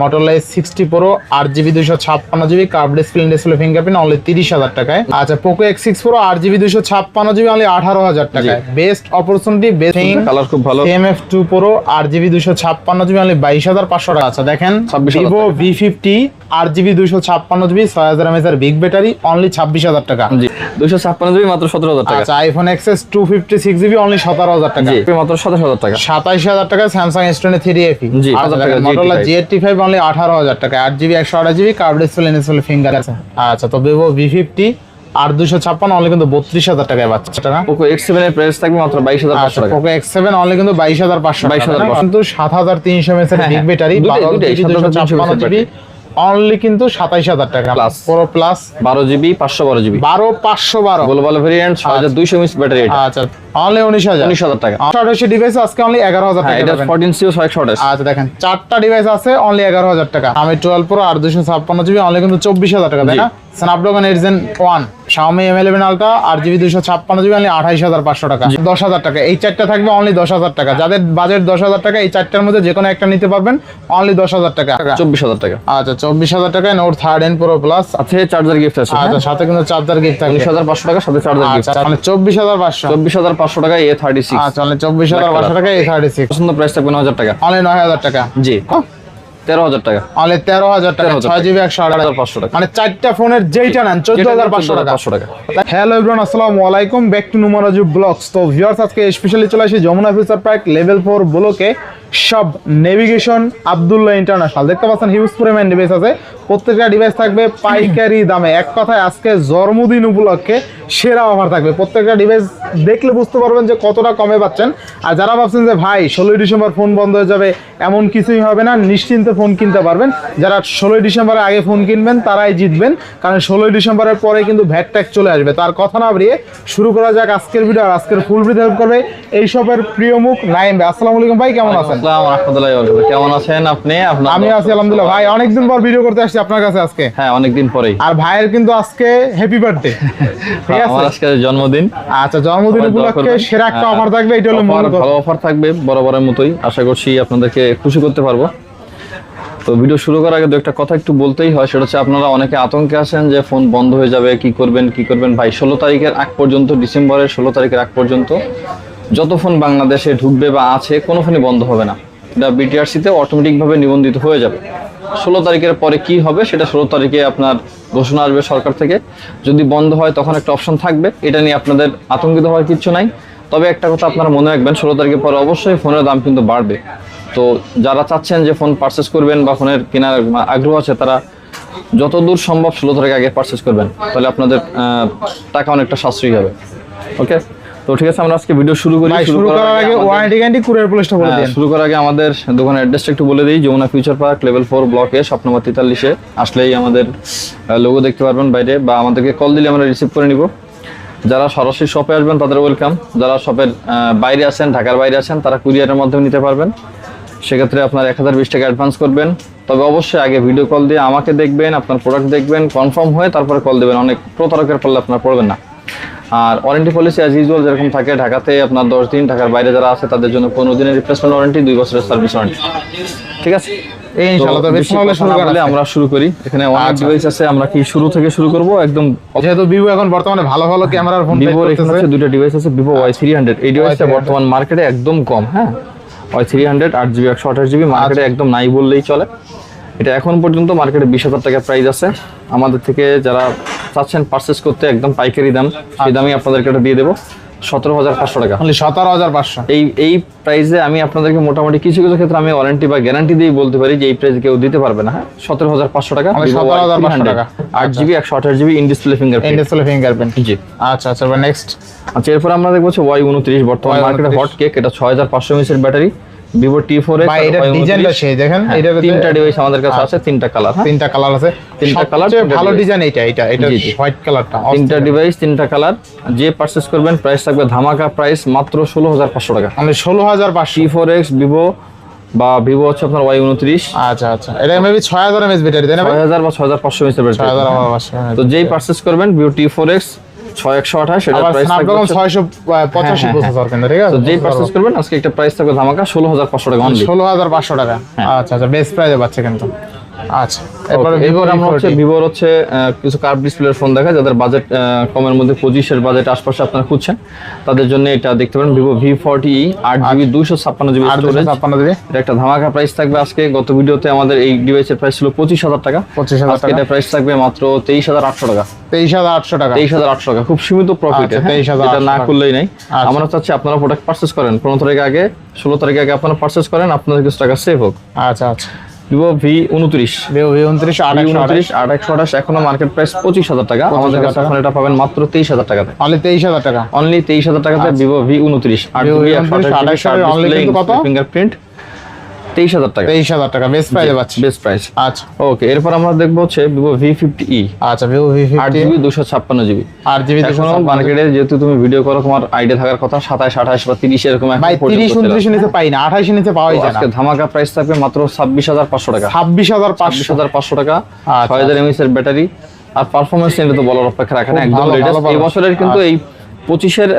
Motorola S sixty pro আট GB দুশো ছাপ্পান্ন GB curve display display fingerprint only তিরিশ হাজার টাকায়। আচ্ছা পোকো এক্স সিক্স প্রো আট জিবি দুশো ছাপ্পান্ন জিবি অনলি আঠারো হাজার টাকায়। বেস্ট অপরচুনিটি বেস্ট কালার খুব ভালো। এম এফ টু প্রো আট জিবি দুশো ছাপ্পান্ন জিবি অনলি বাইশ হাজার পাঁচশো টাকা। আচ্ছা দেখেন 26,000 ভিভো ভি ফিফটি আট জিবি দুশো ছাপ্পান্ন জিবি ছয় হাজার এমএস এর বিগ ব্যাটারি অনলি ছাব্বিশ হাজার টাকা। দুইশো ছাপ্পান্ন জিবি মাত্র সতেরো হাজার টাকা। আচ্ছা iPhone XS two fifty six GB only সতেরো হাজার টাকা। মাত্র সাতাশ হাজার টাকা। সাতাইশ হাজার টাকা Samsung S twenty three FE জি, 1000 টাকা Motorola GT5 G eighty five only আঠারো হাজার টাকা। আট জিবি একশো আঠাশ GB curve display display finger আছে আচ্ছা তো ভিভো ভি ফিফটি আর দুশো ছাপ্পান্ন অনলি কিন্তু বত্রিশ হাজার টাকায় পাচ্ছে টাকা পোকো এক্স সেভেন এর প্রাইস থাকবে মাত্র বাইশ হাজার পাঁচশো আচ্ছা টাকা। পোকো এক্স সেভেন অনলি কিন্তু বাইশ হাজার পাঁচশো 22,500 কিন্তু সাত হাজার তিনশো হ্যাঁ, বিগ। ব্যাটারি দুশো ছাপ্পান্ন জিবি অনলি কিন্তু সাতাইশ হাজার টাকা। প্লাস পুরো প্লাস বারো জিবি পাঁচশো বারো জিবি বারো পাঁচশো বারো। গ্লোবাল ভেরিয়েন্ট ছয় হাজার দুইশো মিস ব্যাটারি আচ্ছা। অনলি উনিশ হাজার। উনিশ হাজার টাকা। ডিভাইস আজকে অনলি এগারো হাজার হ্যাঁ টাকা এটা পাবেন। ফোরটিন সিও ছয় আচ্ছা দেখেন। চারটা ডিভাইস আছে অনলি এগারো হাজার টাকা। আমি টুয়েলভ প্রো আর দুশো ছাপ্পান্ন জিবি অনলি কিন্তু চব্বিশ হাজার টাকা তাই। না? Snapdragon eight gen one M eleven ultra আট জিবি দুশো ছাপ্পান্ন জিবি অনলি আঠাইশ হাজার পাঁচশো টাকা। দশ হাজার টাকা। এই চারটা থাকবে অনলি দশ হাজার টাকা। যাদের বাজেট দশ হাজার টাকা এই চারটার মধ্যে যে কোনো একটা নিতে পারবেন অনলি দশ হাজার টাকা। চব্বিশ হাজার টাকা। আচ্ছা চব্বিশ হাজার টাকায় note third N pro plus আছে চার্জার গিফট আছে। আচ্ছা সাথে কিন্তু চার্জার গিফট থাকবে। উনিশ হাজার পাঁচশো টাকা সাথে চার্জার গিফট মানে চব্বিশ হাজার পাঁচশো। চব্বিশ হাজার পাঁচশো টাকা এ থার্টি সিক্স আচ্ছা চব্বিশ হাজার পাঁচশো টাকা এই থার্টি সিক্স পছন্দ প্রাইস থাকবে ন হাজার টাকা। অনলি নয় হাজার টাকা। জি। তেরো হাজার টাকা। মানে তেরো হাজার টাকা ছয় জিবি একশো আট হাজার পাঁচশো টাকা। মানে চারটা ফোনের যেইটা নেন চোদ্দ হাজার পাঁচশো টাকা। পাঁচশো টাকা। হ্যালো আসসালামু আলাইকুম। ব্যাক টু নুমারাজু ব্লগস তো ভিউয়ার্স আজকে স্পেশালি চলে আসি Jamuna future park level four ব্লকে সব নেভিগেশন আবদুল্লাহ ইন্টারন্যাশনাল দেখতে পাচ্ছেন হিউজ পরিমাণ ডিভাইস আছে। প্রত্যেকটা ডিভাইস থাকবে পাইকারি দামে। এক কথায় আজকে জন্মদিন উপলক্ষে সেরা অফার থাকবে। প্রত্যেকটা ডিভাইস দেখলে বুঝতে পারবেন যে কতটা কমে পাচ্ছেন। আর যারা ভাবছেন যে, ভাই, ষোলোই ডিসেম্বর ফোন বন্ধ হয়ে যাবে, এমন কিছুই হবে না, নিশ্চিন্তে ফোন কিনতে পারবেন। যারা ষোলোই ডিসেম্বরের আগে ফোন কিনবেন, তারাই জিতবেন। কারণ ষোলোই ডিসেম্বরের পরে কিন্তু ভ্যাট ট্যাক চলে আসবে। তার কথা না বাড়িয়ে শুরু করা যাক আজকের ভিডিও আর আজকের ফুল ভিডিও হেল্প করবে এই সবের প্রিয় মুখ নাইম আসসালামু আলাইকুম ভাই, কেমন আছেন? আসসালামু রহমতুল্লাহি কেমন আছেন আপনি? আমি আছি আলহামদুলিল্লাহ। ভাই অনেকদিন পর ভিডিও করতে আসছি আপনার কাছে আজকে। হ্যাঁ অনেকদিন পরেই। আর ভাইয়ের কিন্তু আজকে হ্যাপি বার্থডে ঠিক আমার আছে আজকে জন্মদিন। আচ্ছা জন্মদিন উপলক্ষে সেরা একটা হ্যাঁ, অফার থাকবে এটা হলো কথা। ভালো অফার থাকবে বরাবরের মতোই। আশা করছি আপনাদেরকে খুশি করতে পারব। তো ভিডিও শুরু করার আগে দু একটা কথা একটু বলতেই হয় সেটা হচ্ছে আপনারা অনেকে আতঙ্কে আছেন যে ফোন বন্ধ হয়ে যাবে কি করবেন কি করবেন। ভাই ষোলো তারিখের আগ পর্যন্ত ডিসেম্বরের ষোলো তারিখের আগ পর্যন্ত যত ফোন বাংলাদেশে ঢুকবে বা আছে, কোনো ফোনই বন্ধ হবে না। এটা বিটিআরসিতে অটোমেটিকভাবে নিবন্ধিত হয়ে যাবে। ষোলো তারিখের পরে কি হবে, সেটা ষোলো তারিখে আপনার ঘোষণা আসবে সরকার থেকে। যদি বন্ধ হয়, তখন একটা অপশন থাকবে। এটা নিয়ে আপনাদের আতঙ্কিত হওয়ার কিছু নাই। তবে একটা কথা আপনারা মনে রাখবেন, ষোলো তারিখের পরে অবশ্যই ফোনের দাম কিন্তু বাড়বে। তো যারা চাচ্ছেন যে ফোন পারচেস করবেন বা ফোনের কেনার আগ্রহ আছে, তারা যতদূর সম্ভব ষোলো তারিখ আগে পারচেস করবেন। তাহলে আপনাদের টাকা অনেকটা সাশ্রয়ী হবে। ওকে তো ঠিক আছে আমরা আজকে ভিডিও শুরু করি শুরু করার আগে ওয়ারেন্টি গ্যারান্টি কুরিয়ার পুলিশটা বলে হ্যাঁ, দিন। শুরু করার আগে আমাদের দোকানের অ্যাড্রেসটা একটু বলে দিই Jamuna future park level four ব্লকে শপ নম্বর তেতাল্লিশে। আসলেই আমাদের লোগো দেখতে পারবেন বাইরে বা আমাদেরকে কল দিলে আমরা রিসিভ করে নিব। যারা সরাসরি শপে আসবেন তাদের ওয়েলকাম যারা শপের বাইরে আছেন ঢাকার বাইরে আছেন তারা কুরিয়ারের মাধ্যমে নিতে পারবেন। সেক্ষেত্রে আপনার এক হাজার বিশ টাকা অ্যাডভান্স করবেন। তবে অবশ্যই আগে ভিডিও কল দিয়ে আমাকে দেখবেন আপনার প্রোডাক্ট দেখবেন কনফার্ম হয়ে তারপরে কল দেবেন। অনেক প্রতারকের পারলে আপনার পড়বেন না। আর ওয়ারেন্টি পলিসি অ্যাজ ইউজুয়াল যেরকম থাকে ঢাকাতে আপনার দশ দিন ঢাকার বাইরে যারা আছে তাদের জন্য পনেরো দিনের রিপ্লেসমেন্ট ওয়ারেন্টি দুই বছরের সার্ভিস ওয়ারেন্টি ঠিক আছে? এই ইনশাআল্লাহ আমরা শুরু করি। এখানে অনেক আচ্ছা। ডিভাইস আছে আমরা কি শুরু থেকে শুরু করব? একদম যেহেতু ভিভো এখন বর্তমানে ভালো ভালো ক্যামেরার ফোন ভিভোর এখানে আছে দুটো ডিভাইস আছে ভিভো ওয়াই থ্রি হান্ড্রেড এই ডিভাইসটা বর্তমান মার্কেটে একদম কম হ্যাঁ? ওয়াই থ্রি হান্ড্রেড আট জিবি একশো আঠাশ জিবি মার্কেটে আচ্ছা। একদম নাই বললেই চলে। এটা এখন পর্যন্ত মার্কেটে বিশ হাজার টাকা প্রাইস আছে। আমাদের থেকে যারা চাচ্ছেন পারচেস করতে একদম পাইকারি দাম সেই দামই আপনাদেরকে এটা দিয়ে দেবো। সতেরো হাজার পাঁচশো টাকা। সতেরো হাজার পাঁচশো। এই এই প্রাইসে আমি আপনাদেরকে মোটামুটি কিছু কিছু ক্ষেত্রে আমি ওয়ারেন্টি বা গ্যারান্টি দিয়ে বলতে পারি যে এই প্রাইসে কেউ দিতে পারবে না হ্যাঁ? সতেরো হাজার পাঁচশো টাকা। 17,500 টাকা। আট জিবি একশো আঠাশ GB in display fingerprint in display fingerprint জি। আচ্ছা আচ্ছা নেক্সট আচ্ছা এরপর আমরা দেখব ওয়াই উনত্রিশ বর্তমান মার্কেটে হট কেক এটা ছয় হাজার পাঁচশো এমএসের ব্যাটারি ভিভো টি ফোর এটা ডিজাইনটা সেই দেখেন এটা হ্যাঁ, তিনটা ডিভাইস আমাদের কাছে আছে তিনটা কালার তিনটা কালার আছে। তিনটা তিনটা ভালো ডিজাইন এটা এটা জি। হোয়াইট কালারটা তিনটা ডিভাইস তিনটা কালার যে পারচেস করবেন প্রাইস থাকবে ধামাকা প্রাইস মাত্র ষোলো হাজার পাঁচশো টাকা। অনলি ষোলো হাজার পাঁচশো। টি ফোর এক্স ভিভো বা ভিভো হচ্ছে আপনার ওয়াই উনত্রিশ। আচ্ছা আচ্ছা। এটা মেবি ছয় হাজার এমএস ব্যাটারি তাই না ছয় হাজার বা ছয় হাজার পাঁচশো হাজার ব্যাটারি তো যেই পারচেস করবেন ভিভো টি ফোর এক্স ছয় একশো আঠাশ এটা প্রাইস থাকবে ছয়শো পঁচাশি হ্যাঁ, প্রসেসর কিন্তু ঠিক আছে? তো যেই পারচেস করবেন আজকে একটা প্রাইস থাকবে ধামাকা ষোলো হাজার পাঁচশো টাকা ষোলো হাজার পাঁচশো টাকা। হ্যাঁ। আচ্ছা আচ্ছা বেস্ট প্রাইসে পাচ্ছে কিন্তু। আচ্ছা এরপরে Okay, ভিভো এরপর আমরা হচ্ছে ভিভোর হচ্ছে কিছু কার্ভ ডিসপ্লের ফোন দেখা যাদের বাজেট কমের মধ্যে পঁচিশের বাজেট আশপাশে আপনারা খুঁজছেন তাদের জন্য এটা দেখতে পারেন ভিভো ভি ফর্টি আট জিবি দুইশো ছাপ্পান্ন জিবি স্টোরেজ ছাপ্পান্ন দিবে এটা একটা ধামাকা প্রাইস থাকবে আজকে গত ভিডিওতে আমাদের এই ডিভাইসের প্রাইস ছিল পঁচিশ হাজার টাকা। পঁচিশ হাজার টাকা। এটা প্রাইস থাকবে মাত্র তেইশ হাজার আটশো টাকা। তেইশ হাজার আটশো টাকা। তেইশ হাজার আটশো টাকা খুব সীমিত প্রফিট আচ্ছা, 23,800 এটা না করলেই নাই। আচ্ছা। আমরা চাচ্ছি আপনারা প্রোডাক্ট পারচেস করেন পনেরো তারিখ আগে ষোলো তারিখ আগে আপনারা পারচেস করেন আপনাদের কিছু টাকা সেভ হোক। আচ্ছা আচ্ছা। ভিভো ভি উনত্রিশ ভিভো ভি উনত্রিশ আট উনত্রিশ আট একশো আঠাশ এখনও মার্কেট প্রাইস পঁচিশ হাজার টাকা। আমাদের কাছে এখন এটা পাবেন মাত্র তেইশ হাজার টাকাতে। অনলি তেইশ হাজার টাকা। অনলি তেইশ হাজার টাকাতে ভিভো ভি উনত্রিশ আট Vivo জিবি V29 একশো আঠাশ আঠাশ only কিন্তু কত? ফিঙ্গারপ্রিন্ট তেইশ হাজার টাকা। তেইশ হাজার টাকা বেস্ট প্রাইসে পাচ্ছি। বেস্ট প্রাইস আচ্ছা। ওকে এরপর আমরা দেখব হচ্ছে ভিভো ভি ফিফটি ই আচ্ছা ভিভো ভি আট জিবি দুশো ছাপ্পান্ন জিবি আট জিবি দুশো মার্কেটে যেহেতু তুমি ভিডিও করো তোমার আইডিয়া থাকার কথা সাতাশ আঠাশ বা তিরিশ এরকম ভাই তিরিশ উনত্রিশ নিচে পাই না আঠাইশ নিচে পাওয়াই যায় আজকে ধামাকা প্রাইস থাকবে মাত্র ছাব্বিশ হাজার পাঁচশো টাকা। ছাব্বিশ হাজার পাঁচশো। হাজার পাঁচশো টাকা আচ্ছা, ছয় হাজার এমএস এর ব্যাটারি আর পারফরমেন্স নিয়ে তো বলার অপেক্ষা রাখে না একদম এই বছরের কিন্তু এই পঁচিশের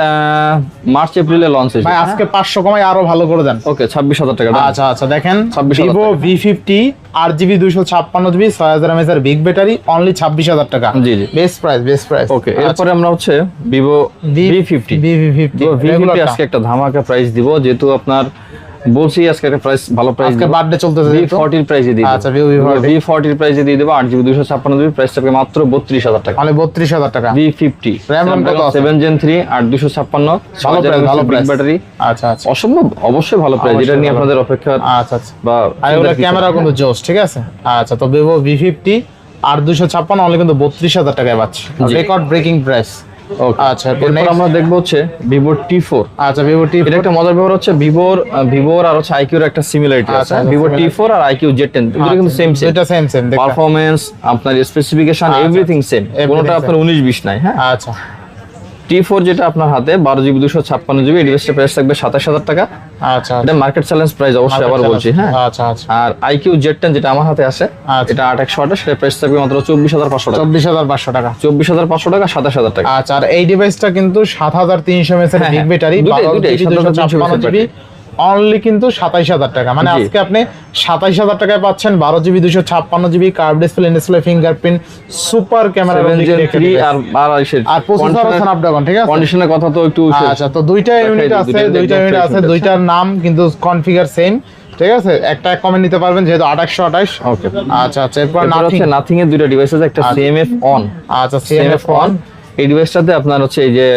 মার্চ এপ্রিলে লঞ্চ হয়েছে। ভাই আজকে পাঁচশো কমাই আরও ভালো করে দেন। ওকে ছাব্বিশ হাজার টাকা আচ্ছা আচ্ছা দেখেন ছাব্বিশ ভিভো ভি ফিফটি আট জিবি দুইশো ছাপ্পান্ন জিবি ছয় হাজার এমএস এর বিগ ব্যাটারি অনলি ছাব্বিশ হাজার টাকা। জি, জি। Best price best price okay এরপরে আমরা হচ্ছে Vivo V fifty V fifty আজকে একটা ধামাকা প্রাইস দিব যেহেতু আপনার বলছি আজকে একটা প্রাইস ভালো প্রাইস আজকে বার্থডে চলতেছে ভি যেহেতু। ফর্টির প্রাইসে দিয়ে আচ্ছা, Vivo V40 ভি ফর্টির প্রাইসে দিয়ে দেবো আট জিবি দুশো ছাপ্পান্ন প্রাইস থাকবে মাত্র বত্রিশ হাজার টাকা। অনলি বত্রিশ হাজার টাকা। ভি ফিফটি RAM ROM কত আছে? সেভেন জেন থ্রি আট দুশো ছাপ্পান্ন ভালো প্রাইস ভালো প্রাইস ব্যাটারি আচ্ছা আচ্ছা। অসম্ভব অবশ্যই ভালো প্রাইস যেটা নিয়ে আপনাদের অপেক্ষা আচ্ছা আচ্ছা। বা আর কিছু ক্যামেরা। কিন্তু জোস ঠিক আছে? আচ্ছা তো ভি ফিফটি আর দুশো ছাপ্পান্ন অনলি কিন্তু বত্রিশ হাজার টাকায় পাচ্ছি। Record breaking price. আচ্ছা, এরপর আমরা দেখব হচ্ছে ভিভো টি ফোর আচ্ছা ভিভো টি এটা একটা মজার ব্যাপার হচ্ছে ভিভোর ভিভোর আর হচ্ছে আইকিউর একটা সিমিলারিটি আছে। ভিভো টি ফোর আর আইকিউ জেড টেন দুটো কিন্তু সেম সেম এটা সেম সেম পারফরমেন্স আপনার স্পেসিফিকেশন এভরিথিং সেম কোনোটা আপনার উনিশ বিশ নাই হ্যাঁ? আচ্ছা। টি ফোর যেটা আপনার হাতে বারো জিবি দুশো ছাপ্পান্ন জিবি ডিভাইসটা প্রাইস থাকবে সাতাশ হাজার টাকা। আচ্ছা এটা মার্কেট চ্যালেঞ্জ প্রাইস অবশ্যই আবার বলছি হ্যাঁ। আচ্ছা আচ্ছা। আর আইকিউ জেড টেন যেটা আমার হাতে আছে আচ্ছা। এটা আট একশো আঠাশ সেটা প্রাইস থাকবে মাত্র চব্বিশ হাজার পাঁচশো টাকা। চব্বিশ হাজার পাঁচশো টাকা। চব্বিশ হাজার পাঁচশো টাকা সাতাশ হাজার টাকা। আচ্ছা আর এই ডিভাইসটা কিন্তু সাত হাজার তিনশো মেসের এর হ্যাঁ, বিগ। ব্যাটারি দুটাই, দুটাই, 7,300 জিবি। অনলি কিন্তু সাতাইশ হাজার টাকা। মানে আজকে আপনি সাতাইশ হাজার টাকায় পাচ্ছেন বারো জিবি দুশো ছাপ্পান্ন GB curve display display fingerprint super camera আর প্রসেসর আছে স্ন্যাপড্রাগন ঠিক আছে? কন্ডিশনের কথা তো একটু আচ্ছা তো দুইটা ইউনিট আছে দুইটা ইউনিট আছে। দুইটার নাম কিন্তু কনফিগার সেম ঠিক আছে? একটা কমেন্ট নিতে পারবেন যেহেতু আঠাশশো আঠাশ। ওকে আচ্ছা আচ্ছা এরপর নাথিং এর দুইটা ডিভাইস আছে একটা সিএমএফ অন আচ্ছা সিএমএফ অন এই ডিভাইসটাতে আপনার হচ্ছে এই যে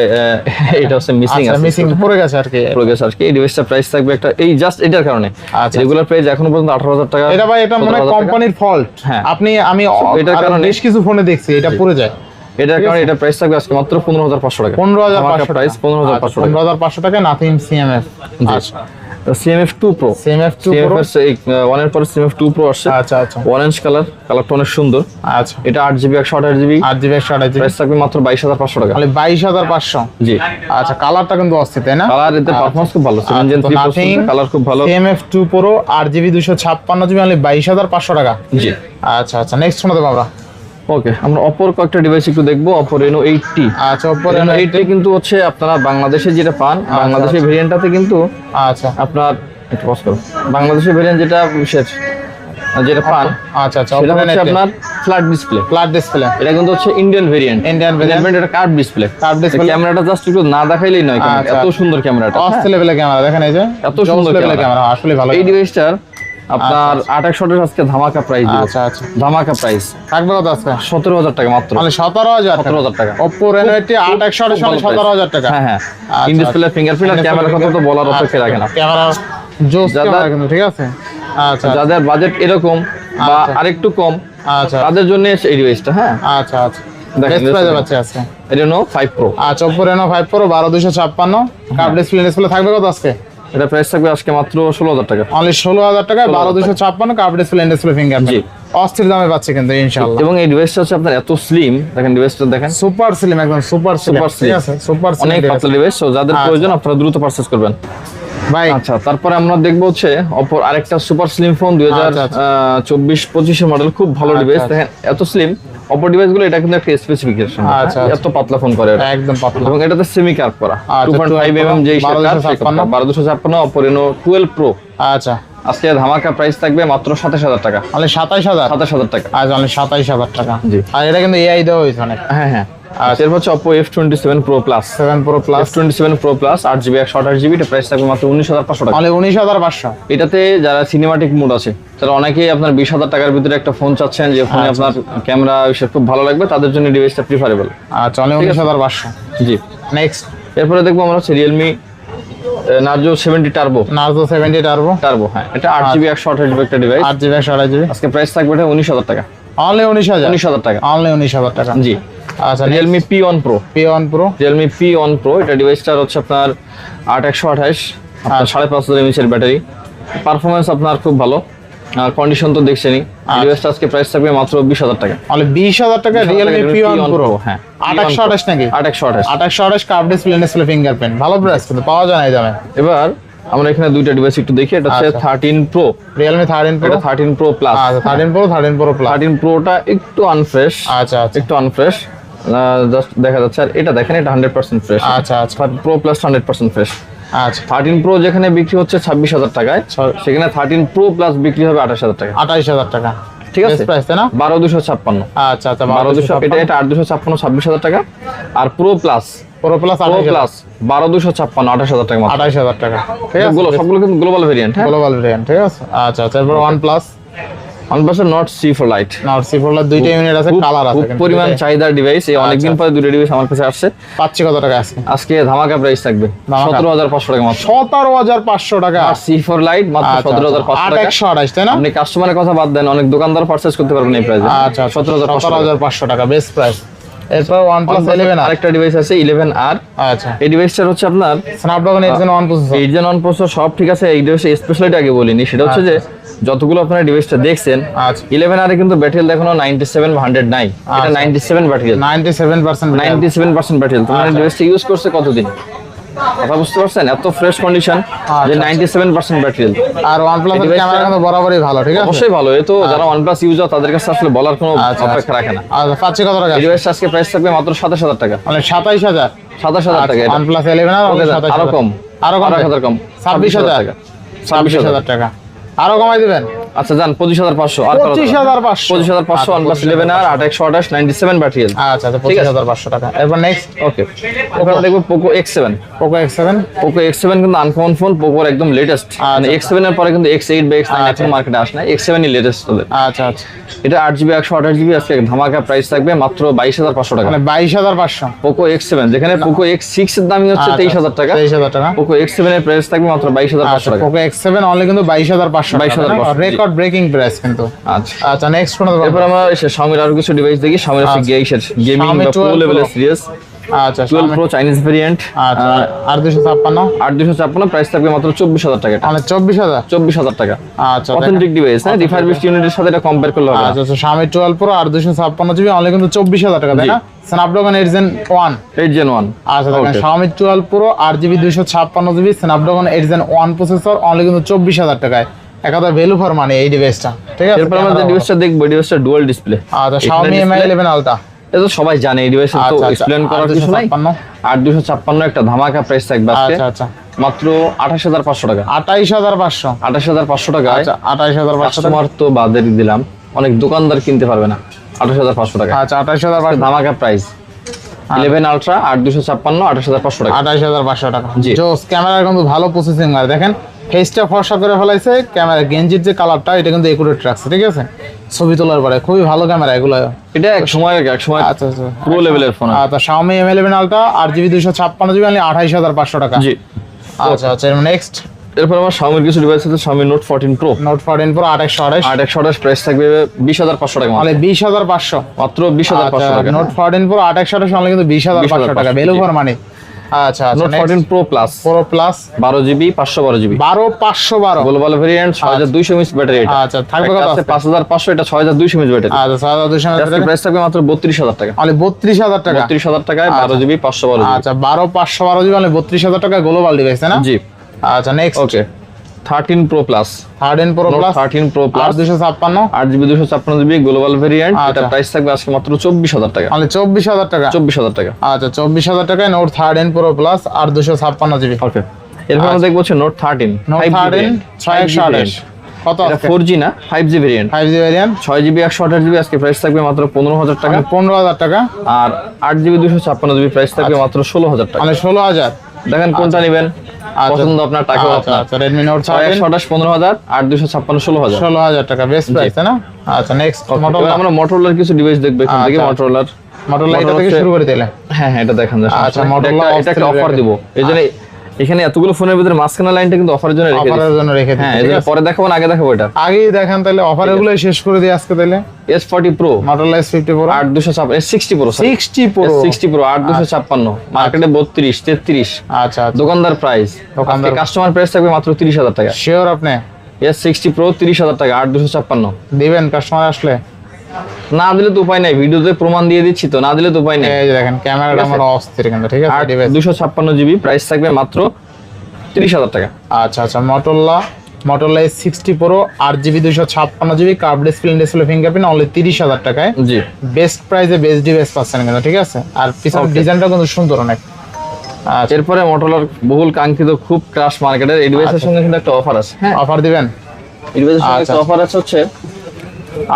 এটা হচ্ছে মিসিং আচ্ছা আছে। মিসিং পড়ে গেছে আর কি। পড়ে গেছে আর কি। এই ডিভাইসটা প্রাইস থাকবে একটা এই জাস্ট এটার কারণে। আচ্ছা। রেগুলার প্রাইস এখনও পর্যন্ত আঠারো হাজার টাকা এটা ভাই এটা মনে 17,000 টাকা। কোম্পানির ফল্ট হ্যাঁ। আপনি আমি এটার কারণে- বেশ কিছু ফোনে দেখছি এটা পড়ে যায়। এটার কারণে এটা প্রাইস থাকবে আজকে মাত্র পনেরো হাজার পাঁচশো টাকা। পনেরো হাজার পাঁচশো প্রাইস পনেরো হাজার পাঁচশো টাকা। পনেরো হাজার পাঁচশো টাকা নাথিং সিএমএফ আচ্ছা। CMF two Pro CMF two CMF এর পরে সিএমএফ টু প্রো আসছে। আচ্ছা আচ্ছা। অরেঞ্জ কালার কালারটা অনেক সুন্দর। আচ্ছা। এটা আট জিবি একশো আঠাশ জিবি আট জিবি একশো আঠাশ জিবি প্রাইস থাকবে মাত্র বাইশ হাজার পাঁচশো টাকা। তাহলে বাইশ হাজার পাঁচশো। জি। আচ্ছা কালারটা কিন্তু অস্থির তাই না? কালার এতে পারফরমেন্স খুব ভালো সেভেন জেন থ্রি কালার খুব ভালো। সিএমএফ টু প্রো আট জিবি দুশো ছাপ্পান্ন জিবি অনলি বাইশ হাজার পাঁচশো টাকা। জি। আচ্ছা আচ্ছা নেক্সট দেবো আমরা ওকে আমরা অপর কয়েকটা ডিভাইস একটু দেখব অপো রেনো এইট টি আচ্ছা ওপর রেনো এইট টি কিন্তু হচ্ছে আপনারা বাংলাদেশে যেটা পান বাংলাদেশের ভেরিয়েন্টটাতে কিন্তু আচ্ছা। আপনার একটু পজ করো। বাংলাদেশের ভেরিয়েন্ট যেটা বিশেষ যেটা পান আচ্ছা আচ্ছা সেটা ওপর হচ্ছে আপনার ফ্ল্যাট ডিসপ্লে ফ্ল্যাট ডিসপ্লে এটা কিন্তু হচ্ছে ইন্ডিয়ান ভেরিয়েন্ট Indian variant। এটা কার্ভ ডিসপ্লে Curved display। ক্যামেরাটা জাস্ট একটু না দেখাইলেই নয়। আচ্ছা। এত সুন্দর ক্যামেরাটা। অস্থির লেভেলের ক্যামেরা দেখেন এই যে। এত সুন্দর লেভেলের ক্যামেরা আসলে ভালো এই ডিভাইসটার আপনার আঠাশ আজকে ধামাকা প্রাইস আচ্ছা আচ্ছা। ধামাকা প্রাইস থাকবে কত আজকে? সতেরো হাজার টাকা মাত্র। মানে সতেরো হাজার সতেরো হাজার টাকা। ওপো রেনো এইটটি আট একশো সতেরো হাজার টাকা। হ্যাঁ হ্যাঁ। আচ্ছা, ইন ডিসপ্লে ফিঙ্গারপ্রিন্ট আর ক্যামেরার কথা তো বলার অপেক্ষা রাখে না। ক্যামেরা জোস ক্যামেরা কিন্তু ঠিক আছে? আচ্ছা যাদের বাজেট এরকম বা আচ্ছা। আরেকটু কম আচ্ছা তাদের জন্য এই ডিভাইসটা হ্যাঁ? আচ্ছা আচ্ছা। আজকে। ফাইভ প্রো আচ্ছা ওপো রেনো ফাইভ প্রো বারো দুশো ছাপ্পান্ন। ডিসপ্লে ডিসপ্লে থাকবে কত আজকে? এটা প্রাইস থাকবে আজকে মাত্র ষোলো হাজার টাকা। অনলি ষোলো হাজার টাকা বারো দুশো ছাপ্পান্ন কার্ভ ডিসপ্লে ডিসপ্লে ফিঙ্গার জি। অস্থির দামে পাচ্ছি কিন্তু ইনশাল্লাহ এবং এই ডিভাইসটা হচ্ছে আপনার এত স্লিম দেখেন ডিভাইসটা দেখেন। সুপার স্লিম একদম সুপার সুপার স্লিম সুপার অনেক পাতলা ডিভাইস যাদের আচ্ছা। প্রয়োজন আপনারা দ্রুত পারচেজ করবেন। ভাই। আচ্ছা তারপরে আমরা দেখব হচ্ছে অপর আরেকটা সুপার স্লিম ফোন দুই হাজার আচ্ছা, চব্বিশ পঁচিশের মডেল খুব ভালো আচ্ছা, ডিভাইস আচ্ছা। দেখেন এত স্লিম অপর ডিভাইসগুলো এটা কিন্তু একটা স্পেসিফিকেশন আচ্ছা, আচ্ছা। এত পাতলা ফোন করে একদম পাতলা। এবং এটাতে সেমি কার্ভ করা। আচ্ছা, টু পয়েন্ট ফাইভ 12 এমএম যেই 1256 বারো দুশো ছাপ্পান্ন। অপর রেনো টুয়েলভ প্রো আচ্ছা। আজকে ধামাকা প্রাইস থাকবে মাত্র সাতাশ হাজার টাকা। মানে সাতাশ হাজার? সাতাশ হাজার টাকা। আজ মানে সাতাইশ হাজার টাকা। জি। আর এটা কিন্তু এআই দেওয়া হয়েছে অনেক। হ্যাঁ হ্যাঁ। আচ্ছা এরপর হচ্ছে plus seven Pro plus twenty seven Pro plus আট জিবি একশো আঠাশ জিবি এটা প্রাইস থাকবে মাত্র উনিশ হাজার পাঁচশো টাকা। অনলি উনিশ হাজার পাঁচশো। এটাতে যারা সিনেমাটিক মোড আছে তারা অনেকেই আপনার বিশ হাজার টাকার ভিতরে একটা ফোন চাচ্ছেন যে ফোনে আপনার ক্যামেরা সব খুব ভালো লাগবে তাদের জন্য ডিভাইসটা প্রিফারেবল আচ্ছা উনিশ হাজার পাঁচশো। জি। নেক্সট এরপরে দেখব আমরা হচ্ছে Realme Narzo seventy turbo Narzo seventy turbo turbo হ্যাঁ। এটা আট জিবি একশো আঠাশ জিবি একটা ডিভাইস আট জিবি একশো আঠাশ জিবি। আজকে প্রাইস থাকবে এটা উনিশ হাজার টাকা। অনলি উনিশ হাজার। উনিশ হাজার টাকা। অনলি উনিশ হাজার টাকা। জি। আচ্ছা Realme P one Pro P one Pro Realme P one Pro এটা ডিভাইসটার হচ্ছে আপনার আট একশো আঠাশ আচ্ছা। সাড়ে পাঁচ হাজার এমএচের ব্যাটারি পারফরমেন্স আপনার খুব ভালো। কন্ডিশন তো দেখছেনই। আচ্ছা। ডিভাইসটা আজকে প্রাইস থাকবে মাত্র বিশ হাজার টাকা। মানে বিশ হাজার টাকা রিয়েলমি পি ওয়ান প্রো হ্যাঁ। একশো আঠাশ নাকি? একশো আঠাশ। একশো আঠাশ কার্ভ ডিসপ্লে ডিসপ্লে ফিঙ্গারপ্রিন্ট ভালো প্রাইস কিন্তু পাওয়া যায় না দামে। এবার আমরা এখানে দুইটা ডিভাইস একটু দেখি। এটা হচ্ছে আচ্ছা। Thirteen Pro Realme thirteen Pro এটা থার্টিন প্রো প্লাস আচ্ছা thirteen Pro thirteen Pro plus thirteen প্রোটা একটু আনফ্রেশ আচ্ছা আচ্ছা। একটু আনফ্রেশ জাস্ট দেখা যাচ্ছে। আর এটা দেখেন এটা হান্ড্রেড পার্সেন্ট ফ্রেশ আচ্ছা আচ্ছা। Pro plus hundred percent fresh আচ্ছা। থার্টিন প্রো যেখানে বিক্রি হচ্ছে ছাব্বিশ হাজার টাকায় সেখানে থার্টিন প্রো প্লাস বিক্রি হবে আঠাশ হাজার টাকা। আঠাইশ হাজার টাকা। ঠিক আছে? প্রাইস তাই না? বারো দুশো ছাপ্পান্ন। আচ্ছা আচ্ছা বারো দুশো এটা এটা আট দুশো ছাপ্পান্ন ছাব্বিশ হাজার টাকা। আর Pro plus Pro plus Pro plus বারো দুশো ছাপ্পান্ন আঠাশ হাজার টাকা আঠাইশ হাজার টাকা। ঠিক আছে? সবগুলো কিন্তু গ্লোবাল ভেরিয়েন্ট গ্লোবাল ভেরিয়েন্ট ঠিক আছে? আচ্ছা আচ্ছা এরপর OnePlus OnePlus Nord CE four lite Nord CE four দুইটা ইউনিট আছে কালার আছে খুব পরিমাণ চাহিদার ডিভাইস এই অনেকদিন আচ্ছা। পরে দুটো ডিভাইস আমার কাছে আসছে। পাচ্ছি কত টাকা আছে আজকে ধামাকা প্রাইস থাকবে সতেরো হাজার পাঁচশো টাকা মাত্র। সতেরো হাজার পাঁচশো টাকা। আর সি ফর লাইট মাত্র সতেরো হাজার। পাঁচশো টাকা। একশো আঠাইশ তাই না? আপনি কাস্টমারের কথা বাদ দেন অনেক দোকানদার পারচেস করতে পারবেন এই প্রাইস আচ্ছা সতেরো হাজার সতেরো হাজার পাঁচশো টাকা বেস্ট প্রাইস এরপর ওয়ান প্লাস আরেকটা ডিভাইস আছে ইলেভেন আর আচ্ছা। এই ডিভাইসটার হচ্ছে আপনার Gen one processor eight Gen one processor সব ঠিক আছে এই ডিভাইসের স্পেশালিটি আগে বলিনি। সেটা হচ্ছে যে যতগুলো আপনারা ডিভাইসটা দেখছেন আচ্ছা। ইলেভেন আর কিন্তু ব্যাটারি দেখানো নাইনটি সেভেন হান্ড্রেড নাই। এটা আচ্ছা। Ninety seven battery ninety seven percent ninety seven percent battery তোমার আচ্ছা। ডিভাইসটা ইউজ করছে কতদিন? কথা বুঝতে পারছেন? এত ফ্রেশ কন্ডিশন যে আচ্ছা। নাইনটি সেভেন পার্সেন্ট ব্যাটারি আর ওয়ান প্লাস device টা- ক্যামেরা কিন্তু বরাবরই ভালো ঠিক আছে? অবশ্যই ভালো। এ তো যারা ওয়ান প্লাস ইউজার তাদের কাছে আসলে বলার কোনো আচ্ছা, অপেক্ষা রাখে না। আচ্ছা পাচ্ছি কত টাকা? এই ডিভাইসটা আজকে প্রাইস থাকবে মাত্র সাতাশ হাজার টাকা। মানে সাতাইশ হাজার? সাতাশ হাজার টাকা এটা। OnePlus eleven R Okay, সাতাইশ আরও কম। আরও কম? এক হাজার কম। ছাব্বিশ হাজার টাকা। ছাব্বিশ হাজার টাকা। আরও কমাই দিবেন? আচ্ছা যান পঁচিশ হাজার পাঁচশো আর পঁচিশ হাজার পাঁচশো। পঁচিশ হাজার পাঁচশো ওয়ান প্লাস ইলেভেন আর আট একশো আঠাশ নাইনটি সেভেন ব্যাটারি আচ্ছা আচ্ছা পঁচিশ হাজার পাঁচশো টাকা। এরপর নেক্সট ওকে এবার দেখব Poco X seven Poco X seven Poco X seven কিন্তু আনকমন ফোন পোকোর একদম লেটেস্ট মানে আচ্ছা। এক্স সেভেন এর পরে কিন্তু এক্স এইট বা এক্স নাইন এখন মার্কেটে আসে না এক্স সেভেনই লেটেস্ট ওদের আচ্ছা আচ্ছা। এটা আট জিবি একশো আঠাশ জিবি আজকে ধামাকা প্রাইস থাকবে মাত্র বাইশ হাজার পাঁচশো টাকা। মানে বাইশ হাজার পাঁচশো। পোকো এক্স সেভেন যেখানে পোকো এক্স সিক্স এর দামই হচ্ছে তেইশ হাজার টাকা। তেইশ হাজার টাকা। পোকো এক্স সেভেন এর প্রাইস থাকবে মাত্র বাইশ হাজার পাঁচশো আচ্ছা টাকা। পোকো এক্স সেভেন অনলি কিন্তু বাইশ হাজার পাঁচশো 22,500 রেকর্ড ব্রেকিং প্রাইস কিন্তু। আচ্ছা। আচ্ছা নেক্সট কোন এরপর আমরা এসে শাওমির আরও কিছু ডিভাইস দেখি। শাওমির হচ্ছে আচ্ছা। গেমিং বা প্রো লেভেলের আচ্ছা টুয়েলভ প্রো চাইনিজ ভেরিয়েন্ট আচ্ছা আর দুশো ছাপ্পান্ন? আট দুশো ছাপ্পান্ন প্রাইস থাকবে মাত্র চব্বিশ হাজার টাকা মানে চব্বিশ হাজার? চব্বিশ হাজার টাকা। আচ্ছা অথেন্টিক ডিভাইস হ্যাঁ ইউনিটের সাথে এটা কম্পেয়ার করলে হবে আচ্ছা আচ্ছা স্বামী টুয়েলভ প্রো আর দুশো ছাপ্পান্ন জিবি অনলি কিন্তু চব্বিশ হাজার টাকা তাই। না? Snapdragon eight Gen one eight Gen one আচ্ছা দেখেন. স্বামী টুয়েলভ প্রো আট জিবি দুশো ছাপ্পান্ন GB Snapdragon eight Gen one processor only কিন্তু চব্বিশ হাজার টাকায়। একাধারে ভ্যালু ফর মানে এই ডিভাইসটা ঠিক আছে? এরপর আমরা ডিভাইসটা দেখব ডিভাইসটা ডুয়াল ডিসপ্লে আচ্ছা Xiaomi Mi 11 Ultra এটা তো সবাই জানে এই ডিভাইস তো আচ্ছা, আচ্ছা। এক্সপ্লেন করার কিছু নাই। 256 আট দুশো ছাপ্পান্ন একটা ধামাকা প্রাইস থাকবে আজকে। আচ্ছা আচ্ছা। মাত্র আঠাশ হাজার পাঁচশো টাকা। আঠাইশ হাজার পাঁচশো। আঠাশ হাজার পাঁচশো টাকা। আচ্ছা আঠাইশ হাজার পাঁচশো টাকা কাস্টমার তো বাদের দিলাম। অনেক দোকানদার কিনতে পারবে না। আঠাশ হাজার পাঁচশো টাকা। আচ্ছা আঠাইশ হাজার পাঁচশো। ধামাকা প্রাইস ইলেভেন আলট্রা আট দুশো ছাপ্পান্ন আঠাশ হাজার পাঁচশো টাকা। আঠাইশ হাজার পাঁচশো টাকা। জি। জোস ক্যামেরার কিন্তু ভালো প্রসেসিং আর দেখেন। ফেসটা ফর্সা করে ফেলাইছে ক্যামেরা গেঞ্জির যে কালারটা এটা কিন্তু একুরেট রাখছে ঠিক আছে? ছবি তোলার পরে খুবই ভালো ক্যামেরা এগুলো। এটা এক সময় এক সময় আচ্ছা আচ্ছা। প্রো লেভেলের ফোন আচ্ছা Xiaomi Mi 11 Ultra আট জিবি দুশো ছাপ্পান্ন জিবি অনলি আঠাইশ হাজার পাঁচশো টাকা। জি। আচ্ছা আচ্ছা এর নেক্সট এরপর আমার Xiaomi কিছু ডিভাইস আছে Xiaomi Note 14 Pro Note fourteen Pro আট একশো আট একশো আঠাশ প্রাইস থাকবে বিশ হাজার পাঁচশো টাকা মানে অনলি বিশ হাজার পাঁচশো। মাত্র বিশ হাজার পাঁচশো টাকা। প্রো আট একশো আঠাশ অনলি কিন্তু বিশ হাজার 20,500 পাঁচশো টাকা ভ্যালু। ফর মানি আচ্ছা Note fourteen Pro plus Pro plus বারো জিবি পাঁচশো বারো জিবি বারো পাঁচশো বারো। গ্লোবাল ভেরিয়েন্ট ছয় হাজার দুইশো মিস ব্যাটারি এটা। আচ্ছা থাকবে কত আছে? পাঁচ হাজার পাঁচশো এটা ছয় হাজার দুইশো মিস ব্যাটারি আচ্ছা ছয় হাজার দুশো প্রাইস থাকবে মাত্র বত্রিশ হাজার টাকা। মানে বত্রিশ হাজার টাকা? বত্রিশ হাজার টাকায় বারো জিবি পাঁচশো বারো জিবি আচ্ছা বারো পাঁচশো বারো জিবি মানে বত্রিশ হাজার টাকা গ্লোবাল ডিভাইস তাই না? জি। আচ্ছা next okay thirteen Pro plus thirteen Pro plus thirteen Pro plus দুশো ছাপ্পান্ন? আট জিবি দুশো ছাপ্পান্ন জিবি গ্লোবাল ভেরিয়েন্ট এটা আচ্ছা। প্রাইস থাকবে আজকে মাত্র চব্বিশ হাজার টাকা। অনলি চব্বিশ হাজার টাকা? চব্বিশ হাজার টাকা। আচ্ছা চব্বিশ হাজার টাকায় নোট থার্টিন প্রো প্লাস আট দুশো ছাপ্পান্ন জিবি। ওকে এরপর আমরা দেখব হচ্ছে নোট থার্টিন নোট থার্টিন ছয় একশো আঠাশ। কত ফোর জি না? Five G variant five G variant ছয় জিবি একশো আঠাশ জিবি আজকে প্রাইস থাকবে মাত্র পনেরো হাজার টাকা। পনেরো হাজার টাকা। আর আট জিবি দুশো ছাপ্পান্ন জিবি প্রাইস থাকবে মাত্র ষোলো হাজার টাকা। মানে ষোলো হাজার। দেখেন কোনটা নেবেন? পছন্দ আপনার টাকা আচ্ছা আচ্ছা পনেরো হাজার আট দুশো ছাপ্পান্ন ষোলো হাজার। ষোলো হাজার টাকা বেস্ট প্রাইস তাই না? আচ্ছা নেক্সট মোটরলা আমরা মোটরলার কিছু ডিভাইস দেখবে এখান থেকে আচ্ছা। মোটরলার মোটরলা এটা থেকে শুরু করে দিলে হ্যাঁ হ্যাঁ এটা দেখান আচ্ছা। Motorola এটা একটা- অফার দিব। এই জন্য এখানে এতগুলো ফোনের ভিতরে মাঝখানে লাইনটা কিন্তু অফারের জন্য রেখে অফারের জন্য রেখে হ্যাঁ আছে? পরে দেখাবো না আগে দেখাবো এটা। আগেই দেখান তাহলে অফার এগুলো শেষ করে দিই আজকে তাহলে? S forty Pro Motorola S fifty Pro আট দুশো ছাপ্পান্ন S sixty Pro sixty Pro sixty Pro আট দুশো ছাপ্পান্ন। মার্কেটে বত্রিশ তেত্রিশ। আচ্ছা দোকানদার প্রাইস দোকানদার- কাস্টমার প্রাইস থাকবে মাত্র তিরিশ হাজার টাকা। শিওর আপনি? এস সিক্সটি প্রো তিরিশ হাজার টাকা আট দুশো ছাপ্পান্ন। দিবেন কাস্টমার আসলে? না দিলে তো উপায় নাই ভিডিওতে প্রমাণ দিয়ে দিচ্ছি তো না দিলে তো উপায় নেই। এই যে দেখেন ক্যামেরাটা? আমার অস্থির কিন্তু ঠিক আছে। দুশো ছাপ্পান্ন জিবি প্রাইস থাকবে মাত্র তিরিশ হাজার টাকা। আচ্ছা আচ্ছা Motorola Motorola S sixty Pro আট জিবি দুশো ছাপ্পান্ন GB curve display display fingerprint only তিরিশ হাজার টাকায়। জি। বেস্ট প্রাইসে বেস্ট ডিভাইস পাচ্ছেন কিন্তু ঠিক আছে? আর পিছনের ডিজাইনটা কিন্তু সুন্দর অনেক। আচ্ছা। এরপরে মোটরলার বহুল কাঙ্ক্ষিত খুব ক্রাশ মার্কেটের এই ডিভাইসের আচ্ছা। সঙ্গে কিন্তু একটা অফার আছে। হ্যাঁ। অফার দিবেন? এই ডিভাইসের সঙ্গে আচ্ছা। একটা অফার আছে হচ্ছে